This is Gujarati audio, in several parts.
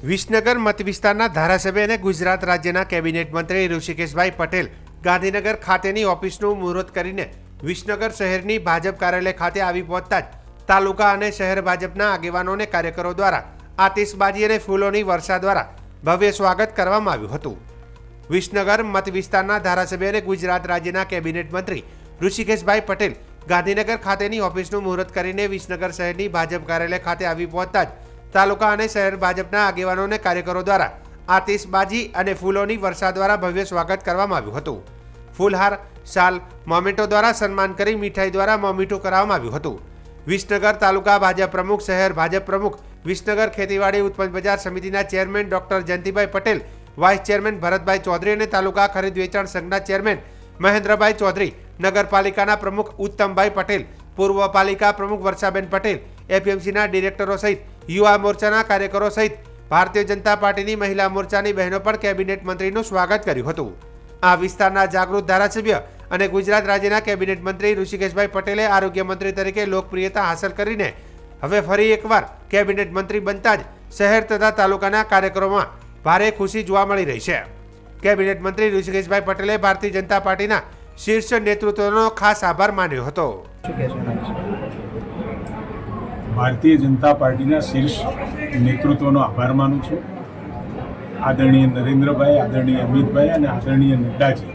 વિસનગર મત વિસ્તારના ધારાસભ્ય અને ગુજરાત રાજ્યના કેબિનેટ મંત્રી ઋષિકેશભાઈ પટેલ ગાંધીનગર ખાતેની ઓફિસનું મુહૂર્ત કરીને વિસનગર શહેરની ભાજપ કાર્યાલય ખાતે આવી પહોંચતા જ તાલુકા અને શહેર ભાજપના આગેવાનોને કાર્યકરો દ્વારા આતિશબાજી અને ફૂલોની વર્ષા દ્વારા ભવ્ય સ્વાગત કરવામાં આવ્યું હતું. વિસનગર મત વિસ્તારના ધારાસભ્ય અને ગુજરાત રાજ્યના કેબિનેટ મંત્રી ઋષિકેશભાઈ પટેલ ગાંધીનગર ખાતેની ઓફિસનું મુહૂર્ત કરીને વિસનગર શહેરની ભાજપ કાર્યાલય ખાતે આવી પહોંચતા જ તાલુકા અને શહેર ભાજપના આગેવાનોને કાર્યકરો દ્વારા આતિશબાજી અને ફૂલોની વર્ષા દ્વારા ભવ્ય સ્વાગત કરવામાં આવ્યું હતું. ફૂલહાર, શાલ મોમેટો દ્વારા સન્માન કરી મીઠાઈ દ્વારા મોમીઠું કરાવવામાં આવ્યું હતું. વિસનગર તાલુકા ભાજપ પ્રમુખ, શહેર ભાજપ પ્રમુખ, વિસનગર ખેતીવાડી ઉત્પન્ન બજાર સમિતિના chairman doctor Jayantibhai Patel, vice chairman Bharatbhai Chaudhary અને તાલુકા ખરીદ વેચાણ સંઘના ચેરમેન મહેન્દ્રભાઈ ચૌધરી, નગરપાલિકાના પ્રમુખ ઉત્તમભાઈ પટેલ, પૂર્વ પાલિકા પ્રમુખ વર્ષાબેન પટેલ, એપીએમસીના ડિરેક્ટરો સહિત યુવા મોરચાના કાર્યકરો સહિત ભારતીય જનતા પાર્ટીની મહિલા મોરચાની બહેનો પણ કેબિનેટ મંત્રીનું સ્વાગત કર્યું હતું. આ વિસ્તારના જાગૃત ધારાસભ્ય અને ગુજરાત રાજ્યના કેબિનેટ મંત્રી ઋષિકેશભાઈ પટેલે આરોગ્ય મંત્રી તરીકે લોકપ્રિયતા હાંસલ કરીને હવે ફરી એકવાર કેબિનેટ મંત્રી બનતા જ શહેર તથા તાલુકાના કાર્યક્રમોમાં ભારે ખુશી જોવા મળી રહી છે. કેબિનેટ મંત્રી ઋષિકેશભાઈ પટેલે ભારતીય જનતા પાર્ટીના શીર્ષ નેતૃત્વનો ખાસ આભાર માન્યો હતો. ભારતીય જનતા પાર્ટીના શીર્ષ નેતૃત્વનો આભાર માનું છું. આદરણીય નરેન્દ્રભાઈ, આદરણીય અમિતભાઈ અને આદરણીય નડ્ડાજી.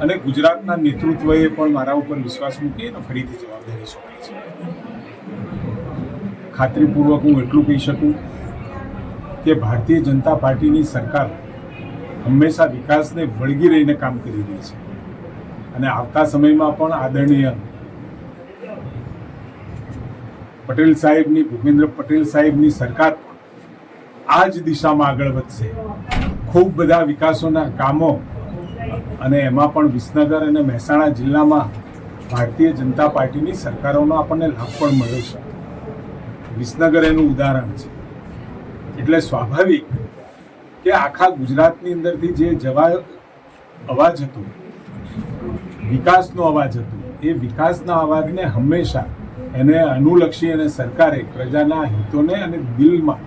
અને ગુજરાતના નેતૃત્વએ પણ મારા ઉપર વિશ્વાસ મૂકી અને ફરીથી જવાબદારી સોંપી છે. ખાતરીપૂર્વક હું એટલું કહી શકું કે ભારતીય જનતા પાર્ટીની સરકાર હંમેશા વિકાસને વળગી રહીને કામ કરી રહી છે. અને આવતા સમયમાં પણ આદરણીય પટેલ સાહેબની, ભૂપેન્દ્ર પટેલ સાહેબની સરકાર આ જ દિશામાં આગળ વધશે. ખૂબ બધા વિકાસોના કામો અને એમાં પણ વિસનગર અને મહેસાણા જિલ્લામાં ભારતીય જનતા પાર્ટીની સરકારોનો આપણને લાભ પણ મળ્યો છે. વિસનગર એનું ઉદાહરણ છે. એટલે સ્વાભાવિક કે આખા ગુજરાતની અંદરથી જે જવા, અવાજ હતો, વિકાસનો અવાજ હતો, એ વિકાસના અવાજને હંમેશા એને અનુલક્ષી અને સરકારે પ્રજાના હિતોને અને દિલમાં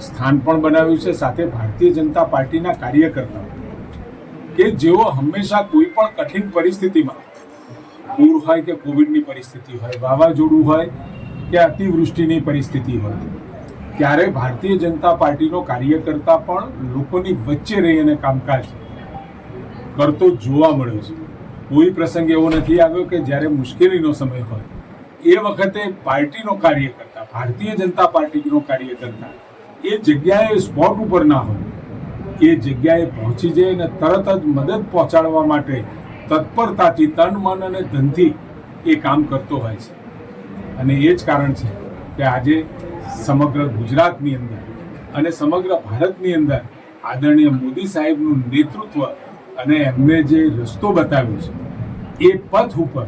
સ્થાન પણ બનાવ્યું છે, સાથે ભારતીય જનતા પાર્ટીના કાર્યકર્તાઓ. કે જેઓ હંમેશા કોઈ પણ કઠિન પરિસ્થિતિમાં પૂર હોય કે કોવિડની પરિસ્થિતિ હોય, વાવાઝોડું હોય કે અતિવૃષ્ટિની પરિસ્થિતિ હોય, ત્યારે ભારતીય જનતા પાર્ટીનો કાર્યકર્તા પણ લોકોની વચ્ચે રહી અને કામકાજ કરતો જોવા મળ્યો છે. કોઈ પ્રસંગ એવો નથી આવ્યો કે જ્યારે મુશ્કેલીનો સમય હોય. એ વખતે પાર્ટીનો કાર્યકર્તા ભારતીય જનતા પાર્ટીનો કાર્યકર્તા એ જગ્યાએ સ્પોટ ઉપર ના હોય. એ જગ્યાએ પહોંચી જાય અને તરત જ મદદ પહોંચાડવા માટે તત્પરતાથી તન, મન અને ધનથી એ કામ કરતો હોય છે. અને એ જ કારણ છે કે આજે સમગ્ર ગુજરાતની અંદર અને સમગ્ર ભારતની અંદર આદરણીય મોદી સાહેબનું નેતૃત્વ અને એમને જે રસ્તો બતાવ્યો છે એ પથ ઉપર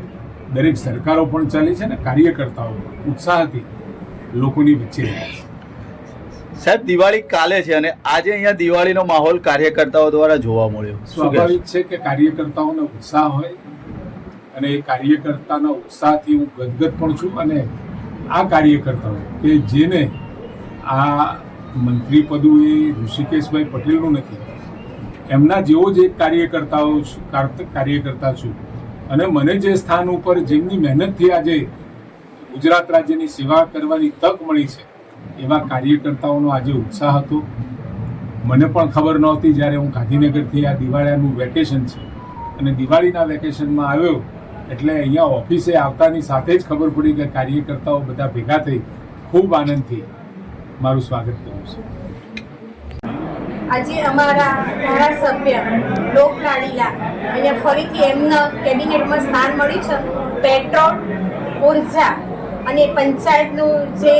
દરેક સરકારો પણ ચાલી છે ને કાર્યકર્તાઓ પણ ઉત્સાહથી લોકોની વચ્ચે રહ્યા છે. સાહેબ દિવાળી કાલે છે અને આજે અહીંયા દિવાળીનો માહોલ કાર્યકર્તાઓ દ્વારા જોવા મળ્યો. સ્વાભાવિક છે કે કાર્યકર્તાઓનો ઉત્સાહ હોય અને એ કાર્યકર્તાના ઉત્સાહથી હું ગદગદ પણ છું અને આ કાર્યકર્તાઓ કે જેને આ મંત્રી પદું એ ઋષિકેશભાઈ પટેલનું નથી એમના જેવો જ એક કાર્યકર્તાઓ કાર્યકર્તા છું. અને મને જે સ્થાન ઉપર જેમની મહેનતથી આજે ગુજરાત રાજ્યની સેવા કરવાની તક મળી છે, એવા કાર્યકર્તાઓનો આજે ઉત્સાહ હતો. મને પણ ખબર નહોતી જ્યારે હું ગાંધીનગરથી આ દિવાળીનું વેકેશન છે. અને દિવાળીના વેકેશનમાં આવ્યો, એટલે અહીંયા ઓફિસે આવતાની સાથે જ ખબર પડી કે કાર્યકર્તાઓ બધા ભેગા થઈ ખૂબ આનંદથી મારું સ્વાગત કર્યું છે. આજે અમારા ધારાસભ્ય લોકલાડીલા અને ફરીથી એમના કેબિનેટમાં સ્થાન મળ્યું છે. પેટ્રોલ, ઊર્જા અને પંચાયતનું જે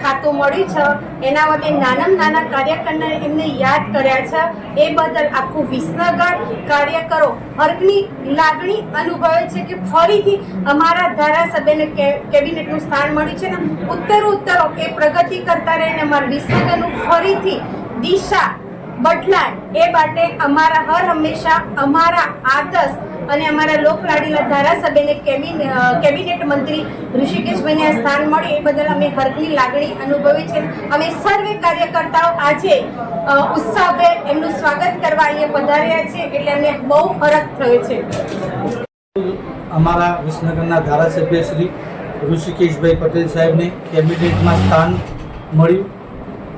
ખાતું મળ્યું છે, એના માટે નાનામાં નાના કાર્યકરને એમને યાદ કર્યા છે. એ બદલ આખું વિસનગર કાર્યકરો હર્કની લાગણી અનુભવે છે કે ફરીથી અમારા ધારાસભ્યને કેબિનેટનું સ્થાન મળ્યું છે ને ઉત્તર ઉત્તરો એ પ્રગતિ કરતા રહીને અમારા વિસનગરનું ફરીથી દિશા બદલાય. એ માટે અમારા હર હંમેશા અમારા આદર્શ અને અમારા લોકલાડીલા ધારાસભ્યને કેબિન કેબિનેટ મંત્રી ઋષિકેશભાઈને આ સ્થાન મળ્યું. એ બદલ અમે હર્ષની લાગણી અનુભવી છે. અમે સર્વે કાર્યકર્તાઓ આજે ઉત્સાહભેર એમનું સ્વાગત કરવા અહીંયા પધાર્યા છે એટલે અમને બહુ ફરક થયો છે. અમારા વિસનગરના ધારાસભ્ય શ્રી ઋષિકેશભાઈ પટેલ સાહેબને કેબિનેટમાં સ્થાન મળ્યું.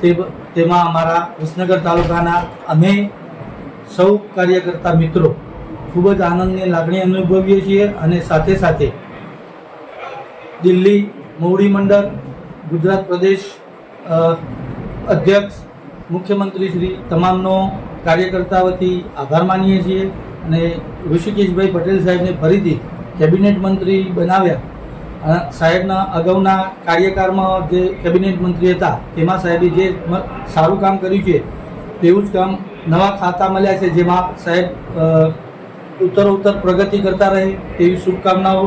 તે તેમાં અમારા વિસનગર તાલુકાના અમે સૌ કાર્યકર્તા મિત્રો ખૂબ જ આનંદની લાગણી અનુભવીએ છીએ અને સાથે સાથે દિલ્હી મોવડી મંડળ, ગુજરાત પ્રદેશ અધ્યક્ષ, મુખ્યમંત્રી શ્રી તમામનો કાર્યકર્તા વતી આભાર માનીએ છીએ અને ઋષિકેશભાઈ પટેલ સાહેબને ફરીથી કેબિનેટ મંત્રી બનાવ્યા. સાહેબના અગાઉના કાર્યકાળમાં જે કેબિનેટ મંત્રી હતા, તેમાં સાહેબે જે સારું કામ કર્યું છે, તેવું જ કામ નવા ખાતા મળ્યા છે, જેમાં સાહેબ ઉત્તરોત્તર પ્રગતિ કરતા રહે તેવી શુભકામનાઓ